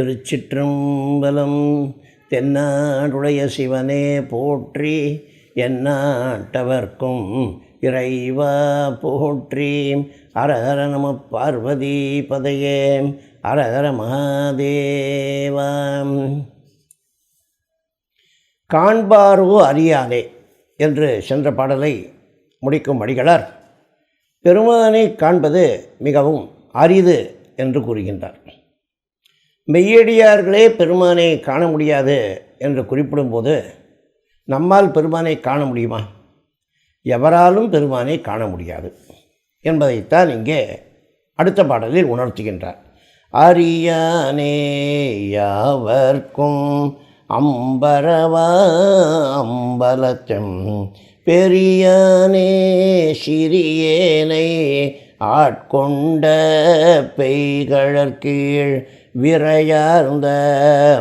திருச்சிற்றம்பலம் தென்னாடுடைய சிவனே போற்றி எந்நாட்டவர்க்கும் இறைவா போற்றி. அரஹர நம பார்வதி பதையே அரஹர மகாதேவாம் காண்பாரோ அறியாதே என்று சென்ற பாடலை முடிக்கும் அடிகளார் பெருமானை காண்பது மிகவும் அரிது என்று கூறுகின்றார். மெய்யடியார்களே பெருமானை காண முடியாது என்று குறிப்பிடும்போது நம்மால் பெருமானை காண முடியுமா? எவராலும் பெருமானை காண முடியாது. என்பதைத்தான் இங்கே அடுத்த பாடலில் உணர்த்துகின்றார். அரியானே யாவர்க்கும் அம்பரவா அம்பலத்தம் பெரியானே சிறியேனை ஆட்கொண்ட பெய்கழற்கீழ் விரையார்ந்த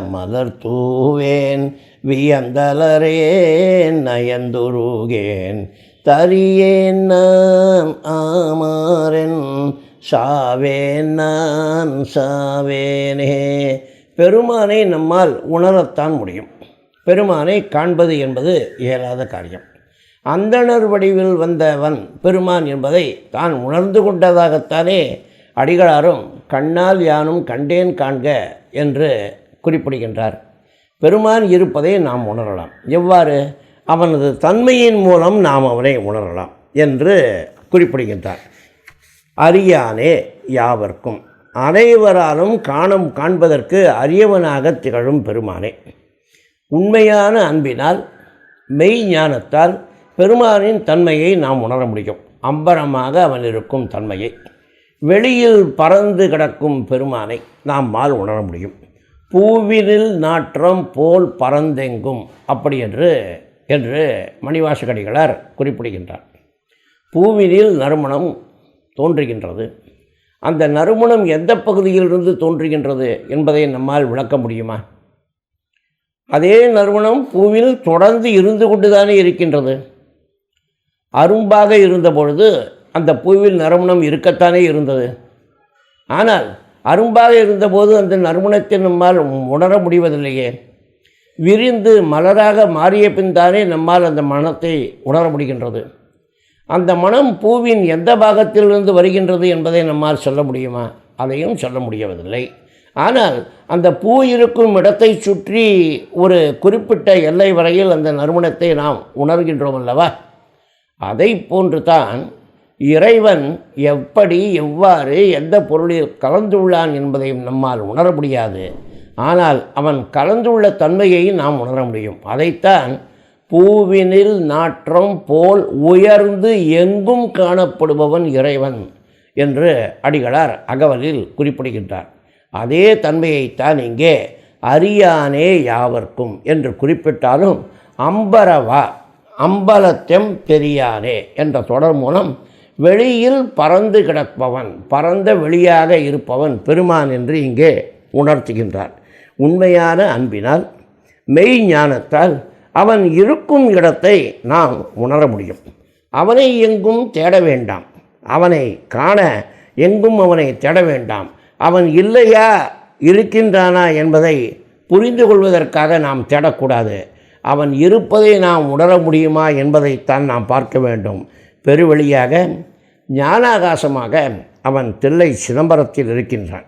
மலர் தூவேன் வியந்தலரேன் நயந்துருகேன். தரியேன் நான் ஆமாறன் சாவேன் நான் சாவேனே. பெருமானை நம்மால் உணரத்தான் முடியும். பெருமானை காண்பது என்பது இயலாத காரியம். அந்தணர் வடிவில் வந்தவன் பெருமான் என்பதை தான் உணர்ந்து கொண்டதாகத்தானே அடிகளாரும் கண்ணால் யானும் கண்டேன் காண்க என்று குறிப்பிடுகின்றார். பெருமான் இருப்பதை நாம் உணரலாம். எவ்வாறு? அவனது தன்மையின் மூலம் நாம் அவனை உணரலாம் என்று குறிப்பிடுகின்றார். அறியானே யாவர்க்கும். அனைவராலும் காணும் காண்பதற்கு அரியவனாக திகழும் பெருமானே. உண்மையான அன்பினால் மெய் ஞானத்தால் பெருமானின் தன்மையை நாம் உணர முடியும். அம்பரமாக அவன் இருக்கும் தன்மையை. வெளியில் பறந்து கிடக்கும் பெருமானை நம்மால் உணர முடியும். பூவினில் நாற்றம் போல் பறந்தெங்கும் அப்படி என்று என்று மணிவாசகடிகளார் குறிப்பிடுகின்றார். பூவினில் நறுமணம் தோன்றுகின்றது. அந்த நறுமணம் எந்த பகுதியிலிருந்து தோன்றுகின்றது என்பதை நம்மால் விளக்க முடியுமா? அதே நறுமணம் பூவில் தொடர்ந்து இருந்து கொண்டுதானே இருக்கின்றது. அரும்பாக இருந்த பொழுது அந்த பூவில் நறுமணம் இருக்கத்தானே இருந்தது. ஆனால் அரும்பாக இருந்தபோது அந்த நறுமணத்தை நம்மால் உணர முடிவதில்லையே. விரிந்து மலராக மாறிய பின் தானே நம்மால் அந்த மனத்தை உணர முடிகின்றது. அந்த மனம் பூவின் எந்த பாகத்திலிருந்து வருகின்றது என்பதை நம்மால் சொல்ல முடியுமா? அதையும் சொல்ல முடியவதில்லை ஆனால் அந்த பூ இருக்கும் இடத்தை சுற்றி ஒரு குறிப்பிட்ட எல்லை வரையில் அந்த நறுமணத்தை நாம் உணர்கின்றோம் அல்லவா? அதை போன்று தான் இறைவன் எப்படி எவ்வாறு எந்த பொருளில் கலந்துள்ளான் என்பதையும் நம்மால் உணர முடியாது. ஆனால் அவன் கலந்துள்ள தன்மையை நாம் உணர முடியும். அதைத்தான் பூவினில் நாற்றம் போல் உயர்ந்து எங்கும் காணப்படுபவன் இறைவன் என்று அடிகளார் அகவலில் குறிப்பிடுகின்றார். அதே தன்மையைத்தான் இங்கே அரியானே யாவர்க்கும் என்று குறிப்பிட்டாலும் அம்பரவா அம்பலத்தெம் பெரியானே என்ற தொடர் மூலம் வெளியில் பறந்து கிடப்பவன் பறந்த வெளியாக இருப்பவன் பெருமான் என்று இங்கே உணர்த்துகின்றான் உண்மையான அன்பினால் மெய் ஞானத்தால் அவன் இருக்கும் இடத்தை நாம் உணர முடியும். அவனை எங்கும் தேட வேண்டாம். அவனை காண எங்கும் அவனை தேட வேண்டாம். அவன் இல்லையா இருக்கின்றானா என்பதை புரிந்து கொள்வதற்காக நாம் தேடக்கூடாது. அவன் இருப்பதை நாம் உணர முடியுமா என்பதைத்தான் நாம் பார்க்க வேண்டும். பெருவழியாக ஞானாகாசமாக அவன் தில்லை சிதம்பரத்தில் இருக்கின்றான்.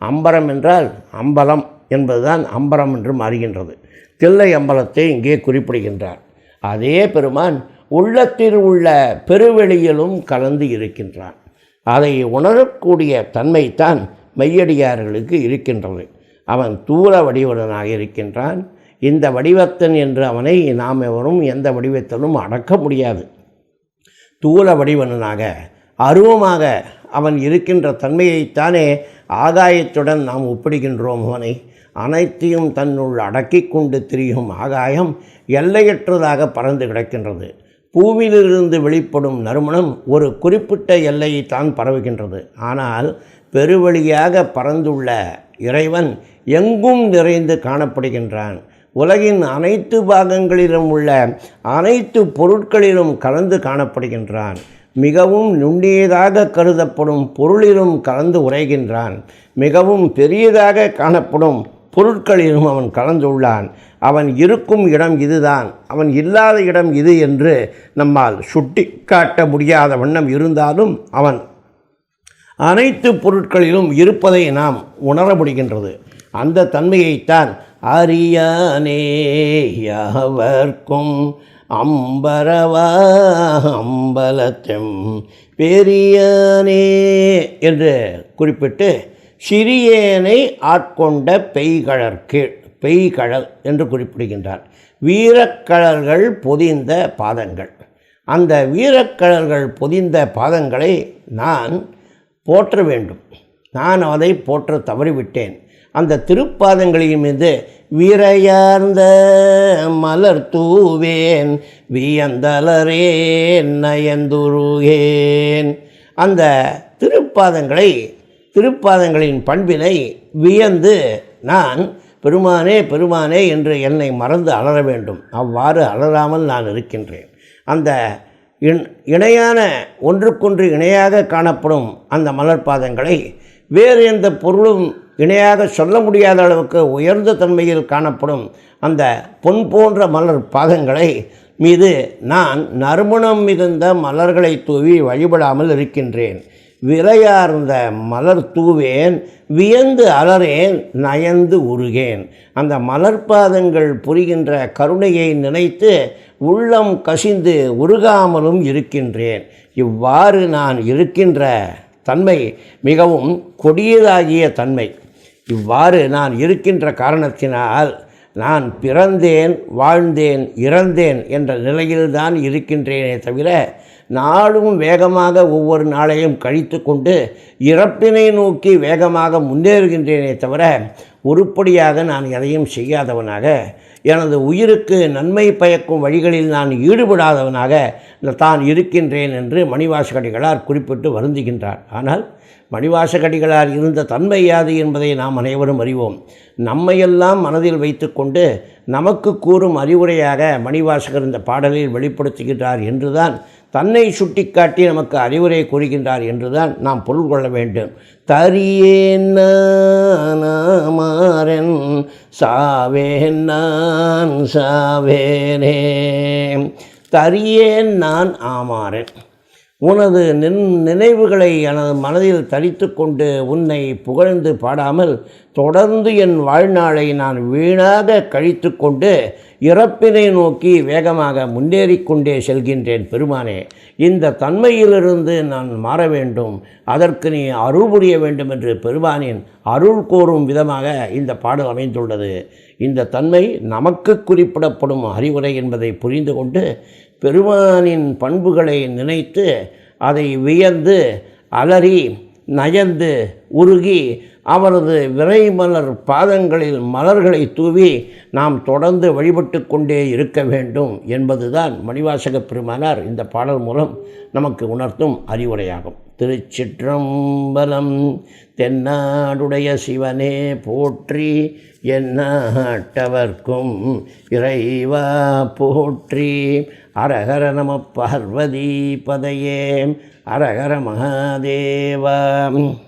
அம்பரம் என்றால் அம்பலம் என்பதுதான் அம்பரம் என்று மாறுகின்றது தில்லை அம்பலத்தை இங்கே குறிப்பிடுகின்றார். அதே பெருமான் உள்ளத்தில் உள்ள பெருவெளியிலும் கலந்து இருக்கின்றான். அதை உணரக்கூடிய தன்மைத்தான் மெய்யடியார்களுக்கு இருக்கின்றது. அவன் தூர வடிவனாக இருக்கின்றான். இந்த வடிவத்தன் என்று அவனை நாம் எவரும் எந்த வடிவத்திலும் அடக்க முடியாது. தூல வடிவனாக அருவமாக அவன் இருக்கின்ற தன்மையைத்தானே ஆகாயத்துடன் நாம் ஒப்பிடுகின்றோம் அவனை. அனைத்தையும் தன்னுள் அடக்கி கொண்டு திரியும் ஆகாயம் எல்லையற்றதாக பறந்து கிடக்கின்றது. பூவிலிருந்து வெளிப்படும் நறுமணம் ஒரு குறிப்பிட்ட எல்லையை தான் பரவுகின்றது. ஆனால் பெருவழியாக பறந்துள்ள இறைவன் எங்கும் நிறைந்து காணப்படுகின்றான். உலகின் அனைத்து பாகங்களிலும் உள்ள அனைத்து பொருட்களிலும் கலந்து காணப்படுகின்றான். மிகவும் நுண்ணியதாக கருதப்படும் பொருளிலும் கலந்து உரைகின்றான். மிகவும் பெரியதாக காணப்படும் பொருட்களிலும் அவன் கலந்துள்ளான். அவன் இருக்கும் இடம் இதுதான். அவன் இல்லாத இடம் இது என்று நம்மால் சுட்டி காட்ட முடியாத வண்ணம் இருந்தாலும் அவன் அனைத்து பொருட்களிலும் இருப்பதை நாம் உணர முடிகின்றது. அந்த தன்மையைத்தான் அறியானே யாவர்க்கும் அம்பரவா அம்பலத்தெம் பெரியானே என்று குறிப்பிட்டு சிறியேனை ஆட்கொண்ட பெய்கழற்கு பெய்கழல் என்று குறிப்பிடுகின்றார். வீரக்கழல்கள் பொதிந்த பாதங்கள். அந்த வீரக்கழல்கள் பொதிந்த பாதங்களை நான் போற்ற வேண்டும். நான் அதை போற்ற தவறிவிட்டேன். அந்த திருப்பாதங்களின் மீது விரையார்ந்த மலர் தூவேன் வியந்தலரேன் நயந்துருகேன். அந்த திருப்பாதங்களை திருப்பாதங்களின் பண்பினை வியந்து நான் பெருமானே பெருமானே என்று என்னை மறந்து அலற வேண்டும். அவ்வாறு அலறாமல் நான் இருக்கின்றேன். அந்த இண் இணையான ஒன்றுக்கொன்று இணையாக காணப்படும் அந்த மலர் பாதங்களை வேறு எந்த பொருளும் இணையாக சொல்ல முடியாத அளவுக்கு உயர்ந்த தன்மையில் காணப்படும் அந்த பொன் போன்ற மலர் பாதங்களை மீது நான் நறுமணம் மிகுந்த மலர்களை தூவி வழிபடாமல் இருக்கின்றேன். விரையார்ந்த மலர் தூவேன் வியந்து அலறேன் நயந்து உருகேன். அந்த மலர்பாதங்கள் புரிகின்ற கருணையை நினைத்து உள்ளம் கசிந்து உருகாமலும் இருக்கின்றேன். இவ்வாறு நான் இருக்கின்ற தன்மை மிகவும் கொடியதாகிய தன்மை. இவ்வாறு நான் இருக்கின்ற காரணத்தினால் நான் பிறந்தேன் வாழ்ந்தேன் இறந்தேன் என்ற நிலையில்தான் இருக்கின்றேனே தவிர நாளும் வேகமாக ஒவ்வொரு நாளையும் கழித்து கொண்டு இறப்பினை நோக்கி வேகமாக முன்னேறுகின்றேனே தவிர உருப்படியாக நான் எதையும் செய்யாதவனாக எனது உயிருக்கு நன்மை பயக்கும் வழிகளில் நான் ஈடுபடாதவனாக தான் இருக்கின்றேன் என்று மணிவாசகடிகளார் குறிப்பிட்டு வருந்துகின்றார். ஆனால் மணிவாசகடிகளார் இருந்த தன்மை யாது என்பதை நாம் அனைவரும் அறிவோம். நம்மையெல்லாம் மனதில் வைத்துக்கொண்டு நமக்கு கூறும் அறிவுரையாக மணிவாசகர் இந்த பாடலில் வெளிப்படுத்துகின்றார் என்றுதான் தன்னை சுட்டிக்காட்டி நமக்கு அறிவுரை கூறுகின்றார் என்றுதான் நாம் பொருள் கொள்ள வேண்டும். தரியேன் நாமாறன் சாவேன் நான் சாவேனே. தரியேன் நான் ஆமாறேன். உனது நின் நினைவுகளை எனது மனதில் தரித்து கொண்டு உன்னை புகழ்ந்து பாடாமல் தொடர்ந்து என் வாழ்நாளை நான் வீணாக கழித்து கொண்டு இறப்பினை நோக்கி வேகமாக முன்னேறிக்கொண்டே செல்கின்றேன் பெருமானே. இந்த தன்மையிலிருந்து நான் மாற வேண்டும். அதற்கு நீ அருள் புரிய வேண்டும் என்று பெருமானின் அருள் கோரும் விதமாக இந்த பாடல் அமைந்துள்ளது. இந்த தன்மை நமக்கு குறிப்பிடப்படும் அறிவுரை என்பதை புரிந்து கொண்டு பெருமானின் பண்புகளை நினைத்து அதை வியந்து அலறி நயந்து உருகி அவரது விரைமலர் பாதங்களில் மலர்களை தூவி நாம் தொடர்ந்து வழிபட்டு கொண்டே இருக்க வேண்டும் என்பதுதான் மணிவாசக பெருமானார் இந்த பாடல் மூலம் நமக்கு உணர்த்தும் அறிவுரையாகும். திருச்சிற்றம்பலம் தென்னாடுடைய சிவனே போற்றி என்னாட்டவர்க்கும் இறைவா போற்றி. அரகர நம பார்வதி பதையே அரகர மகாதேவா.